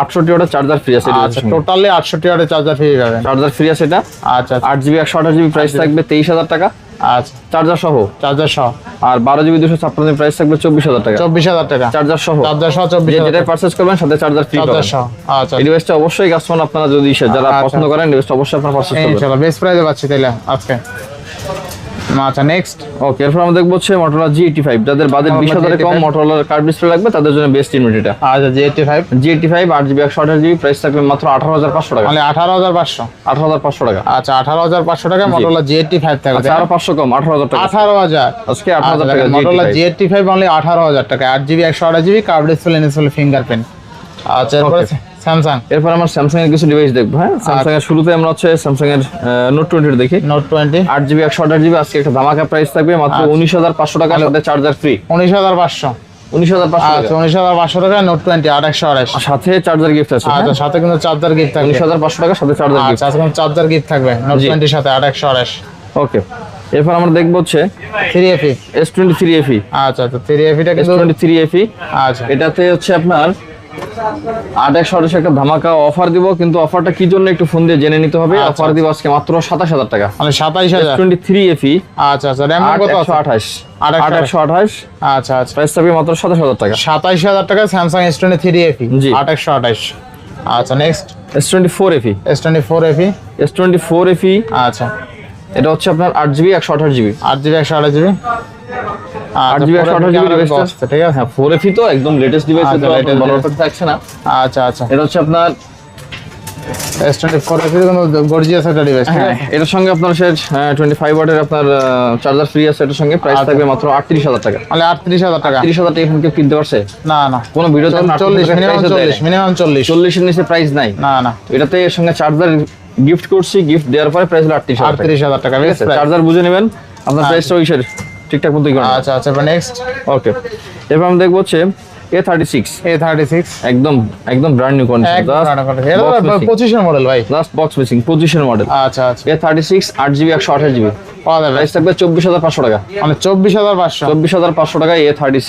আটষট্টি ওটা চার্জার ফ্রি আছে আচ্ছা টোটালি আটষট্টি ওয়াটের চার্জার পেয়ে যাবেন চার্জার ফ্রি আছে এটা? আচ্ছা আট জিবি একশো আঠাশ জিবি প্রাইস থাকবে তেইশ হাজার টাকা। আচ্ছা। চার্জার সহ? চার্জার সহ। আর বারো জিবি দুশো ছাপ্পান্ন প্রাইস থাকবে চব্বিশ হাজার টাকা। চব্বিশ হাজার টাকা। চার্জার সহ? চার্জার সহ চব্বিশ যেটা পারচেজ করবেন সাথে চার্জার ফ্রি চার্জার পাবেন। সহ। আচ্ছা। এই ডিভাইসটা অবশ্যই কাস্টমার আপনারা যদি যারা আচ্ছা। পছন্দ করেন ডিভাইসটা অবশ্যই আপনারা পারচেজ করবেন। ইনশাআল্লাহ বেস্ট প্রাইসে পাচ্ছি তাইলে আজকে। আচ্ছা নেক্সট ওকে এরপর আমরা দেখব হচ্ছে মোটরলা জি এইটি ফাইভ যাদের বাজেট বিশ হাজারের কম G85 মোটরলার কার্ড ডিসপ্লে লাগবে তাদের জন্য বেস্ট ইনভার্ট এটা। আচ্ছা G eighty five G eighty five আট জিবি একশো আঠাশ জিবি প্রাইস থাকবে মাত্র আঠারো হাজার পাঁচশো টাকা। মানে আঠারো হাজার পাঁচশো? আঠারো হাজার পাঁচশো টাকা। আচ্ছা আঠারো হাজার পাঁচশো টাকা মোটরলা জি এইটটি ফাইভ থাকবে আচ্ছা আরও পাঁচশো কম আঠারো হাজার টাকা। আঠারো হাজার। আজকে আঠারো হাজার টাকা Motorola G G five only আঠারো হাজার টাকা আট জিবি একশো আঠাশ GB curve display display fingerprint আচ্ছা স্যামসাং এরপর আমরা স্যামসাং এর কিছু ডিভাইস দেখব হ্যাঁ? স্যামসাং এর শুরুতে আমরা হচ্ছে স্যামসাং এর নোট টোয়েন্টি দেখি। নোট টোয়েন্টি আট জিবি একশো আঠাশ জিবি আজকে একটা ধামাকা প্রাইস থাকবে মাত্র আচ্ছা। উনিশ হাজার পাঁচশো টাকা সাথে চার্জার ফ্রি উনিশ হাজার পাঁচশো। উনিশ হাজার পাঁচশো আচ্ছা উনিশ হাজার পাঁচশো টাকা নোট টোয়েন্টি আট একশো আঠাশ। সাথে চার্জার গিফট আছে আচ্ছা সাথে কিন্তু চার্জার গিফট থাকবে। উনিশ হাজার পাঁচশো টাকা সাথে চার্জার গিফট আচ্ছা চার্জার গিফট থাকবে নোট টোয়েন্টির সাথে আট একশো আঠাশ। ওকে এরপর আমরা দেখব হচ্ছে three FE S twenty three FE আচ্ছা আচ্ছা থ্রি এফিটা এস কিন্তু টোয়েন্টি থ্রি এফি আচ্ছা। এটাতে হচ্ছে আপনার আট একশো আঠাশ একটা ধামাকা অফার দিব কিন্তু অফারটা কি জন্য একটু ফোন দিয়ে জেনে নিতে হবে? আচ্ছা, অফার দিব আজকে মাত্র সাতাশ হাজার টাকা। মানে সাতাইশ হাজার? টোয়েন্টি থ্রি এফি আচ্ছা আচ্ছা। র্যাম কত একশো আঠাশ। আট একশো আঠাশ। আচ্ছা আচ্ছা। প্রাইস থাকবে মাত্র সাতাশ হাজার টাকা। সাতাইশ হাজার টাকা Samsung S twenty three FE G. আট একশো আঠাশ। আচ্ছা next S twenty four FE S twenty four FE S twenty four FE আচ্ছা। এটা হচ্ছে আপনার আট জিবি একশো আঠাশ জিবি আট জিবি একশো আঠাশ জিবি ঠিক আছে? হ্যাঁ ফোর এফি তো একদম লেটেস্ট ডিভাইস আচ্ছা। থাকছে না। আচ্ছা আচ্ছা। এটা হচ্ছে আপনার গর্জিয়াস একটা ডিভাইস হ্যাঁ। এটার সঙ্গে আপনার সে টোয়েন্টি ফাইভ ওয়াটের আপনার চার্জার ফ্রি আছে এটার সঙ্গে প্রাইস। থাকবে মাত্র আটত্রিশ হাজার টাকা। মানে আটত্রিশ হাজার টাকা। তিরিশ হাজার টাকা এখন কেউ কিনতে পারছে? না না। কোনো ভিডিওতে চল্লিশ মিনিমাম চল্লিশ মিনিমাম চল্লিশ। চল্লিশের নিচে প্রাইস নাই। না না। এটাতে এর সঙ্গে চার্জার গিফট করছি গিফট দেওয়ার পরে প্রাইস হলো আটত্রিশ আটত্রিশ হাজার টাকা চার্জার বুঝে নেবেন আপনার প্রাইসটা ওই ঠিকঠাক করেন আচ্ছা আচ্ছা এবার নেক্সট ওকে এরপর আমরা দেখব হচ্ছে A thirty six A thirty six একদম একদম ব্র্যান্ড নিউ কন্ডিশন পঁচিশের মডেল ভাই। Last box missing position model আচ্ছা আচ্ছা। এ থার্টি সিক্স আট জিবি একশো আঠাশ জিবি পাওয়া যাবে। প্রাইস থাকবে চব্বিশ হাজার পাঁচশো টাকা। মানে টাকা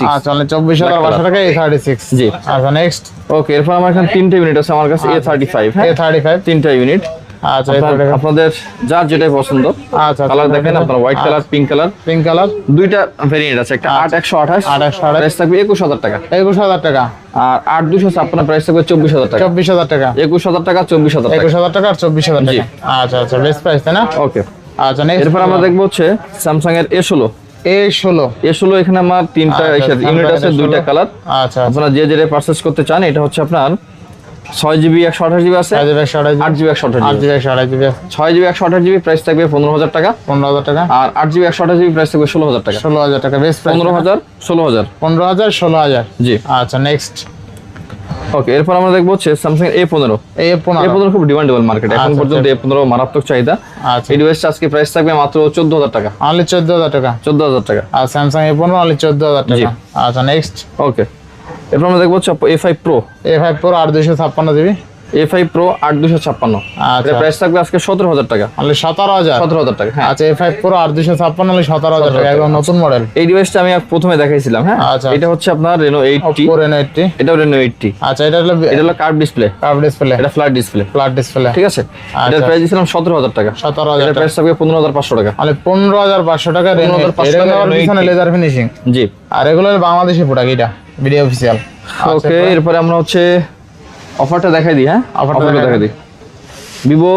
আচ্ছা মানে। টাকা জি। আচ্ছা নেক্সট ওকে এরপর আমার এখানে তিনটে ইউনিট আছে আমার কাছে থার্টি ফাইভ তিনটা ইউনিট আচ্ছা আপনাদের যার যেটাই পছন্দ। আচ্ছা কালার দেখেন। আপনার white colour pink colour pink colour দুইটা ভেরিয়েন্ট আছে একটা আট একশো আঠাশ প্রাইস থাকবে একুশ হাজার টাকা। একুশ হাজার টাকা। আর আট দুশো ছাপ্পান্ন প্রাইস থাকবে চব্বিশ হাজার টাকা। চব্বিশ হাজার টাকা। একুশ হাজার টাকা চব্বিশ হাজার একুশ হাজার টাকা আর চব্বিশ হাজার টাকা। আচ্ছা আচ্ছা বেস্ট প্রাইস তাই না? ওকে আচ্ছা এরপর আমরা দেখব হচ্ছে স্যামসাং এর এ ষোলো। এ ষোলো। এ ষোলো এখানে আমার তিনটা আচ্ছা, ইউনিট আছে দুইটা কালার আচ্ছা আপনারা যে যেটা পারচেস করতে চান এটা হচ্ছে আপনার ছয় জিবি একশো আঠাশ জিবি আছে আট জিবি একশো আঠাশ আট জিবি একশো আঠাশ আট জিবি। ছয় জিবি একশো আঠাশ জিবি প্রাইস থাকবে পনেরো হাজার টাকা। পনেরো হাজার টাকা। আর আট জিবি একশো আঠাশ জিবি প্রাইস থাকবে ষোলো হাজার টাকা। ষোলো হাজার টাকা। পনেরো হাজার ষোলো হাজার। পনেরো হাজার ষোলো হাজার। জি। আচ্ছা নেক্সট ওকে এরপর আমরা দেখব হচ্ছে স্যামসাং এ পনেরো। এ এ পনেরো খুব ডিমান্ডেবল মার্কেট এখন আচ্ছা, পর্যন্ত এ পনেরো মারাত্মক চাহিদা। আচ্ছা। এই ডিভাইসটা আজকে প্রাইস থাকবে মাত্র চোদ্দ হাজার টাকা। অনলি চোদ্দ হাজার টাকা। চোদ্দ হাজার টাকা। আর স্যামসাং এ পনেরো অনলি চোদ্দ হাজার টাকা। আচ্ছা নেক্সট ওকে এরপর আমরা দেখব হচ্ছে A five Pro A five Pro আট দুইশো ছাপ্পান্ন জিবি এ ফাইভ প্রো আট দুশো ছাপ্পান্ন। আচ্ছা। প্রাইস থাকবে আজকে সতেরো হাজার টাকা। অনলি সতেরো হাজার। সতেরো হাজার টাকা হ্যাঁ। আচ্ছা এ ফাইভ প্রো আর দুশো ছাপ্পান্ন অনলি সতেরো হাজার টাকা একদম নতুন মডেল এই ডিভাইসটা আমি প্রথমে দেখাইছিলাম হ্যাঁ? আচ্ছা। এটা হচ্ছে আপনার রেনো এইটটি রেনো এইটটি এটাও রেনো এইটটি আচ্ছা এটা হলো এটা হলো কার্ভ ডিসপ্লে কার্ভ ডিসপ্লে এটা ফ্ল্যাট ডিসপ্লে ফ্ল্যাট ডিসপ্লে ঠিক আছে? এটার আচ্ছা। প্রাইস দিয়েছিলাম সতেরো হাজার টাকা। সতেরো হাজার এটার প্রাইস থাকবে পনেরো হাজার পাঁচশো টাকা। মানে পনেরো হাজার পাঁচশো টাকা রেনো 15,500 টাকা Reno পিছনে লেজার ফিনিশিং জি। আর এগুলো হলো বাংলাদেশি প্রোডাক্ট এটা। ভিডিও অফিসিয়াল ওকে এরপরে আমরা হচ্ছে অফারটা দেখাই দিই হ্যাঁ? অফারটা দেখাই দেখাই দিই। Vivo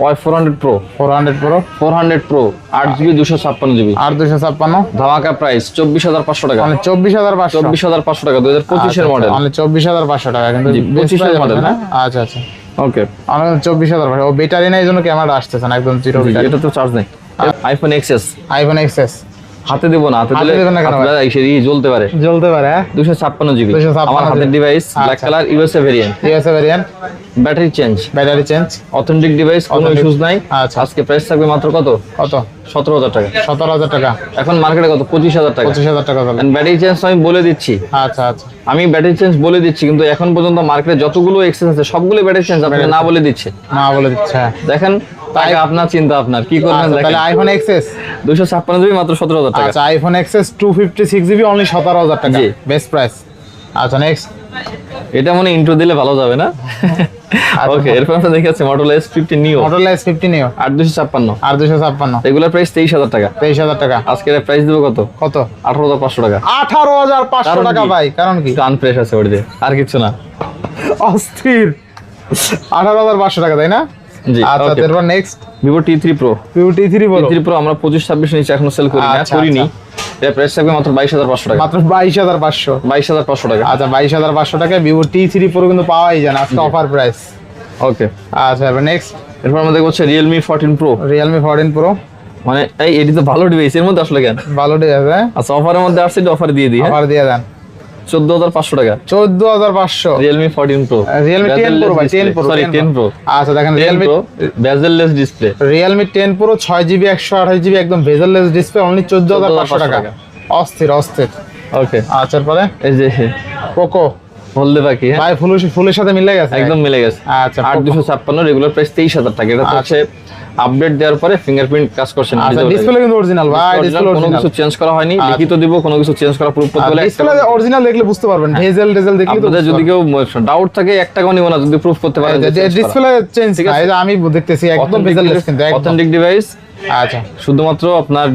Y four hundred Pro four hundred Pro four hundred Pro আট জিবি দুশো ছাপ্পান্ন জিবি। আর দুশো ছাপ্পান্ন। ধামাকা প্রাইস চব্বিশ হাজার পাঁচশো টাকা। মানে চব্বিশ হাজার পাঁচশো। চব্বিশ হাজার পাঁচশো টাকা দু হাজার পঁচিশের মডেল মানে চব্বিশ হাজার পাঁচশো টাকা কিন্তু 25 এর price না? আচ্ছা আচ্ছা। ওকে আমার চব্বিশ হাজার পাঁচশো। ও ব্যাটারি নেই এই জন্য ক্যামেরা আসতেছে না একদম জিরো ব্যাটারি এটা তো চার্জ নেই। আইফোন এক্সএস আইফোন এক্সএস হাতে দেবো না হাতে দিলে সেদিকে জ্বলতে পারে। জ্বলতে পারে হ্যাঁ? দুশো ছাপ্পান্ন জিবি। আমার হাতের device black. Colour USA variant USA variant battery change battery change authentic device কোনো ইস্যুস নাই। আচ্ছা। আজকে প্রাইস থাকবে মাত্র কত? কত? সতেরো হাজার টাকা। সতেরো হাজার টাকা। এখন মার্কেটে কত? পঁচিশ হাজার টাকা। পঁচিশ হাজার টাকা ব্যাটারি চেঞ্জ আমি বলে দিচ্ছি। আচ্ছা আচ্ছা। আমি ব্যাটারি চেঞ্জ বলে দিচ্ছি কিন্তু এখন পর্যন্ত মার্কেটে যতগুলো এক্সেস আছে সবগুলো ব্যাটারি চেঞ্জ আপনাকে না বলে দিচ্ছে না বলে দিচ্ছে দেখেন টাকা আপনার চিন্তা আপনার। কি করবেন আচ্ছা, তাহলে আইফোন এক্সএস জিবি মাত্র সতেরো হাজার টাকা। আচ্ছা আইফোন এক্সএস জিবি অনলি সতেরো হাজার টাকা। জি। বেস্ট প্রাইস আচ্ছা নেক্সট এটা মনে ইন্ট্রো দিলে ভালো যাবে না? আচ্ছা। ওকে এরপর আমরা দেখে যাচ্ছি model S fifty Neo model S fifty Neo আট দুশো ছাপ্পান্ন। আর দুশো ছাপ্পান্ন। এগুলোর প্রাইস তেইশ হাজার টাকা। তেইশ হাজার টাকা। আজকে প্রাইস দেবো কত? কত? আঠারো হাজার পাঁচশো টাকা। আঠারো হাজার পাঁচশো টাকা? ভাই কারণ কি? টান ফ্রেশ আছে দিয়ে আর কিছু না। অস্থির। আঠারো হাজার পাঁচশো টাকা তাই না? আচ্ছা তারপর next Vivo T three Pro three T three Pro আমরা পঁচিশ ছাব্বিশ নিচে এখনও সেল করি না আচ্ছা, করিনি। প্রাইস থাকবে মাত্র বাইশ হাজার পাঁচশো টাকা। মাত্র বাইশ হাজার পাঁচশো। বাইশ হাজার পাঁচশো টাকা। আচ্ছা বাইশ হাজার পাঁচশো টাকা ভিভো টি থ্রি প্রো কিন্তু পাওয়াই যায় না আজকে অফার প্রাইস ওকে আচ্ছা এবার নেক্সট এরপর আমরা দেখব হচ্ছে Realme fourteen Pro Realme fourteen Pro মানে এই এটি তো ভালো ডিভাইস এর মধ্যে আসলে কেন? ভালো ঠিক আছে আচ্ছা অফারের মধ্যে আসছে অফার দিয়ে দিই হ্যাঁ? অফার দিয়ে দেন। চোদ্দ হাজার পাঁচশো টাকা। চোদ্দ হাজার পাঁচশো। Realme fourteen Pro Realme ten Pro ভাই ten Pro sorry ten Pro আচ্ছা দেখেন Realme bezelless display Realme ten Pro ছয় জিবি একশো আঠাশ জিবি একদম ডিসপ্লে অনলি চোদ্দ হাজার পাঁচশো টাকা। অস্থির অস্থির। ওকে আচ্ছা এই যে পোকো হলদে পাখি হ্যাঁ। ভাই ফুলের সাথে মিলে গেছে? একদম মিলে গেছে। আচ্ছা আট দুশো ছাপ্পান্ন রেগুলার প্রাইস তেইশ হাজার টাকা। এটা হচ্ছে আপডেট দেওয়ার পরে ফিঙ্গারপ্রিন্ট কাজ করছে না আচ্ছা ডিসপ্লে কিন্তু অরিজিনাল ভাই ডিসপ্লে কোনো কিছু চেঞ্জ করা হয়নি লিখিত দিব কোনো কিছু চেঞ্জ করা প্রুফ করতে হলে একটা ডিসপ্লে অরিজিনাল দেখলে বুঝতে পারবেন ভেজেল টেজেল দেখলে তো যদি কেউ ডাউট থাকে এক টাকাও নিব না যদি প্রুফ করতে পারেন ডিসপ্লে চেঞ্জ ঠিক আছে? আমি দেখতেছি একদম ভেজেললেস কিন্তু একদম। অথেন্টিক ডিভাইস আচ্ছা। শুধুমাত্র আপনার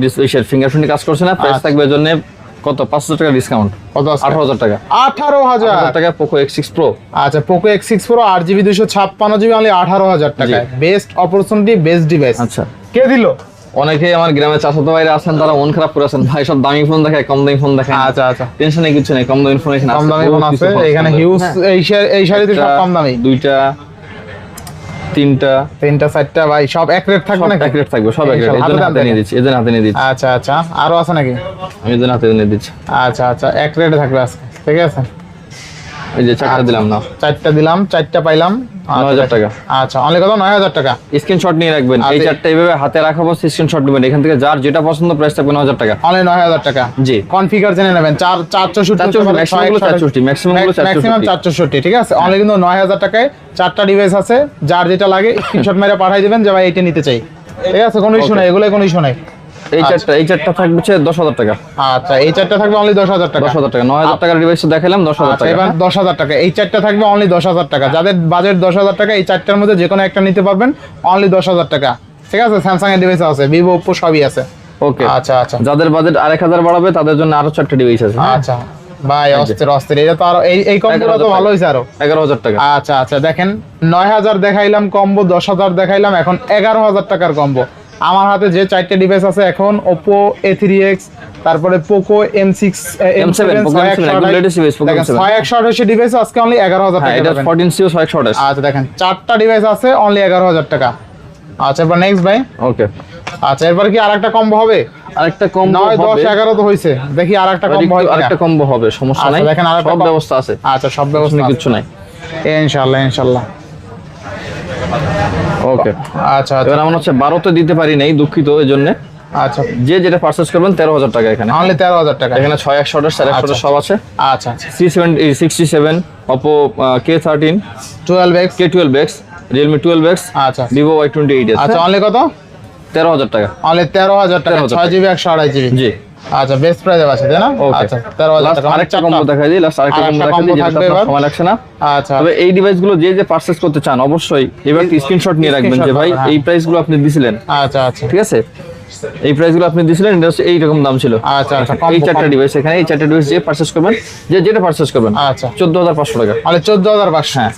ফিঙ্গারপ্রিন্ট কাজ করছে না প্রাইস আচ্ছা। থাকবে এর কত? পাঁচশো টাকা ডিসকাউন্ট কত আঠারো হাজার টাকা। আঠারো হাজার। হাজার টাকা পোকো এক্স সিক্স প্রো আচ্ছা পোকো এক্স সিক্স প্রো আট জিবি দুশো ছাপ্পান্ন জিবি অনলি আঠারো হাজার টাকায়। বেস্ট অপরচুনিটি বেস্ট ডিভাইস আচ্ছা। কে দিল? অনেকেই আমার গ্রামে চাচাতো বাইরে আছেন তারা মন খারাপ করে আছেন। ভাই সব দামি ফোন দেখায় কম দামি ফোন দেখায়। আচ্ছা আচ্ছা। টেনশন নেই কিছু নেই কম দামি ফোন এখানে কম দামি ফোন আছে। এখানে হিউজ হ্যাঁ, এই শাড়িতে সব কম দামি। দুইটা তিনটা। তিনটা চারটা ভাই সব এক রেট থাকবে সব এক রেট থাকবে সব এক রেট ইনশাল্লাহ, হাতে নিয়ে দিচ্ছি এই হাতে নিয়ে দিচ্ছি। আচ্ছা আচ্ছা। আরও আছে নাকি? আমি এই হাতে নিয়ে দিচ্ছি। আচ্ছা আচ্ছা এক রেটে থাকবে আজকে ঠিক আছে? এই যে চারটা দিলাম না চারটা দিলাম চারটা পাইলাম। নয় হাজার টাকা। আচ্ছা কত নয় হাজার টাকা। স্ক্রিনশট নিয়ে রাখবেন। এই আচ্ছা। চারটা এইভাবে হাতে রাখা অবস্থা স্ক্রিনশট নেবেন। এখান থেকে যার যেটা পছন্দ প্রাইস থাকবে নয় হাজার টাকা। অনলি নয় হাজার টাকা। জি। কনফিগার জেনে নেবেন। চার চার চৌষট্টি ম্যাক্সিমাম। চারষট্টি চারষট্টি ঠিক আছে? অনলি কিন্তু নয় হাজার টাকায় চারটা ডিভাইস আছে। যার যেটা লাগে স্ক্রিনশট মেরে পাঠিয়ে দিবেন যে ভাই এইটা নিতে চাই। ঠিক আছে? কোনো ইস্যু নাই এগুলো কোনো ইস্যু নাই। এই চারটা এই চারটা থাকবে হচ্ছে দশ হাজার টাকা। আচ্ছা এই চারটা থাকবে অনলি দশ হাজার টাকা। দশ হাজার টাকা নয় হাজার টাকার ডিভাইস দেখালাম দশ হাজার আচ্ছা টাকা। এবার দশ হাজার টাকা। এই চারটা থাকবে অনলি দশ হাজার টাকা। যাদের বাজেট দশ হাজার টাকা এই চারটার মধ্যে যে কোনো একটা নিতে পারবেন অনলি দশ হাজার টাকা। ঠিক আছে? স্যামসাং এর ডিভাইস আছে ভিভো ওপো সবই আছে। ওকে আচ্ছা আচ্ছা। যাদের বাজেট আরেক হাজার বাড়াবে তাদের জন্য আরও চারটা ডিভাইস আছে? আচ্ছা। ভাই অস্থির অস্থির। এটা তো আরও এই এই কম্বোটা তো ভালো হয়েছে আরও। এগারো হাজার টাকা। আচ্ছা আচ্ছা। দেখেন নয় হাজার দেখাইলাম কম্বো দশ হাজার দেখাইলাম এখন এগারো হাজার টাকার কম্বো আমার হাতে যে চারটে ডিভাইস আছে এখন ওপো এ থ্রি এক্স তারপরে Poco M six M M7, seven Poco M7, একদম latest device, Poco M7 ছয় একশো আঠাশি ডিভাইস আজকে অনলি এগারো হাজার হ্যাঁ টাকা। ফোরটিন সিও ছয় একশো আঠাশ। আচ্ছা দেখেন চারটা ডিভাইস আছে অনলি এগারো হাজার টাকা। আচ্ছা এবার নেক্সট ভাই। ওকে আচ্ছা এরপর কি আর একটা কম্বো হবে? আরেকটা কম নয় দশ এগারো তো হয়েছে দেখি আর একটা কম্বো। আরেকটা কম্বো হবে সমস্যা আচ্ছা, নাই। দেখেন আরেকটা সব ব্যবস্থা আছে। আচ্ছা সব ব্যবস্থা কিছু নাই। ইনশাল্লাহ ইনশাল্লাহ। ওকে আচ্ছা আচ্ছা। এবার আমরা হচ্ছে বারোতে দিতে পারি নাই দুঃখিত এই জন্য আচ্ছা। যে যেটা পারচেস করবেন তেরো হাজার টাকা এখানে। অনলি তেরো হাজার টাকা। এখানে ছয় একশো আঠাশ চার একশো আচ্ছা। সব আছে। আচ্ছা। আচ্ছা। C seven sixty seven Oppo K thirteen twelve X K twelve X Realme twelve X আচ্ছা। ভিভো ওয়াই টোয়েন্টি এইট আচ্ছা অনলি কত? তেরো হাজার টাকা। অনলি তেরো হাজার টাকা 13,000 ছয় জিবি একশো আড়াই জিবি জি। আচ্ছা বেস্ট প্রাইজে আছে তাই না? আচ্ছা তেরো আরেকটা কম্বো দেখাই দিই লাস্ট আরেকটা কম্বো দেখাই দিই যেটা। সময় লাগছে না। আচ্ছা। তবে এই ডিভাইসগুলো যে যে পারচেস করতে চান অবশ্যই এবার স্ক্রিনশট নিয়ে রাখবেন যে ভাই হ্যাঁ। এই প্রাইসগুলো আপনি দিছিলেন। আচ্ছা আচ্ছা। ঠিক আছে? এই প্রাইসগুলো আপনি দিছিলেন এটা হচ্ছে এইরকম দাম ছিল। আচ্ছা, আচ্ছা, এই চারটা ডিভাইস এখানে এই চারটা ডিভাইস যে পারচেস করবেন যে যেটা পারচেস করবেন আচ্ছা। চোদ্দ হাজার পাঁচশো টাকা। অনলি চোদ্দ হাজার পাঁচশো। হ্যাঁ।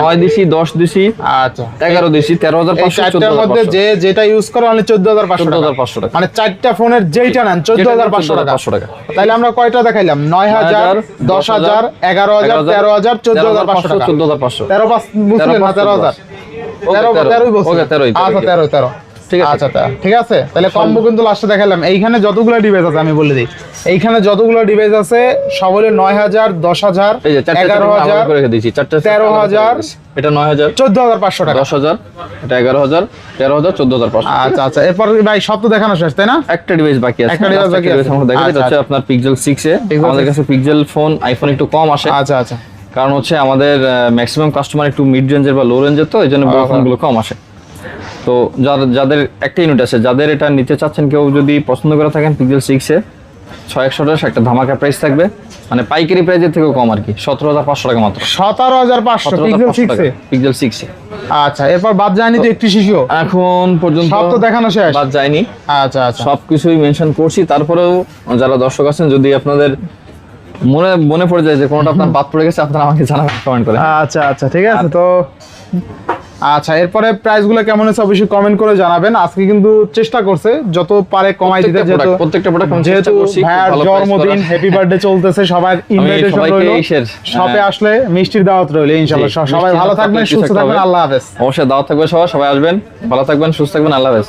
নয় দিছি দশ দিছি আচ্ছা। এগারো দিছি তেরো হাজার চোদ্দ চারটার হাজার মধ্যে পাঁচশো যে যেটা ইউজ করে অনলি চোদ্দ হাজার পাঁচশো টাকা। হাজার পাঁচশো টাকা। মানে চারটা ফোনের যেইটা নেন চোদ্দ হাজার পাঁচশো টাকা। পাঁচশো টাকা। তাইলে আমরা কয়টা দেখাইলাম? নয় হাজার দশ হাজার এগারো হাজার তেরো হাজার চোদ্দ হাজার পাঁচশো চোদ্দ হাজার পাঁচশো তেরো পাঁচ বুঝলেন না তেরো হাজার। তেরোই বলছি। আচ্ছা তেরো তেরো। ঠিক আছে। আচ্ছা। ঠিক আছে? তাহলে কম্বো কিন্তু লাস্টে দেখালাম। এইখানে যতগুলো ডিভাইস আছে আমি বলে দিই। এইখানে যতগুলো ডিভাইস আছে সব হলো নয় হাজার দশ হাজার এগারো হাজার তেরো হাজার, এটা নয় হাজার চোদ্দ হাজার পাঁচশো টাকা। দশ হাজার এটা এগারো হাজার তেরো হাজার চোদ্দ হাজার পাঁচশো। আচ্ছা আচ্ছা। এরপর ভাই সব তো দেখানো শেষ তাই না? একটা ডিভাইস বাকি আছে। একটা device বাকি আছে। আমরা দেখাই। এটা আচ্ছা, আপনার পিক্সেল সিক্স এ। আমাদের কাছে পিক্সেল ফোন আইফোন একটু কম আসে। আচ্ছা আচ্ছা। কারণ হচ্ছে আমাদের ম্যাক্সিমাম কাস্টমার একটু মিড রেঞ্জের বা লো রেঞ্জের তো এই জন্য বড় আচ্ছা। ফোনগুলো কম আসে। তো যাদের যাদের একটা ইউনিট আছে যাদের এটা নিতে চাচ্ছেন কেউ যদি পছন্দ করে থাকেন পিক্সেল সিক্সে ছয় একশো টাকা একটা ধামাকা প্রাইস থাকবে। মানে পাইকারি প্রাইসের থেকেও কম আর কি সতেরো হাজার পাঁচশো টাকা মাত্র। সতেরো হাজার পাঁচশো সিক্সে পিক্সেল সিক্সে আচ্ছা এরপর বাদ যায়নি তো একটি শিশু? এখন পর্যন্ত সব তো দেখানো শেষ? বাদ যায়নি। আচ্ছা আচ্ছা। সব কিছুই মেনশন করছি তারপরেও যারা দর্শক আছেন যদি আপনাদের মনে মনে পড়ে যায় যে কোনোটা আপনার বাদ পড়ে গেছে আপনারা আমাকে জানাবেন কমেন্ট করে। আচ্ছা আচ্ছা ঠিক আছে তো আচ্ছা এরপরে প্রাইসগুলো কেমন আছে অবশ্যই কমেন্ট করে জানাবেন। আজকে কিন্তু চেষ্টা করছে যত পারে কমাই দিতে প্রত্যেকটা যেহেতু প্রত্যেকটা প্রোডাক্ট যেহেতু ভাইয়ার জন্মদিন হ্যাপি বার্থডে চলতেছে সবার ইনভাইটেশন রইল। শপে। আসলে মিষ্টির দাওয়াত রইল ইনশাআল্লাহ। সবাই ভালো থাকবেন সুস্থ থাকবেন আল্লাহ হাফেজ। অবশ্যই দাওয়াত থাকবে সবাই সবাই আসবেন ভালো থাকবেন সুস্থ থাকবেন আল্লাহ হাফেজ।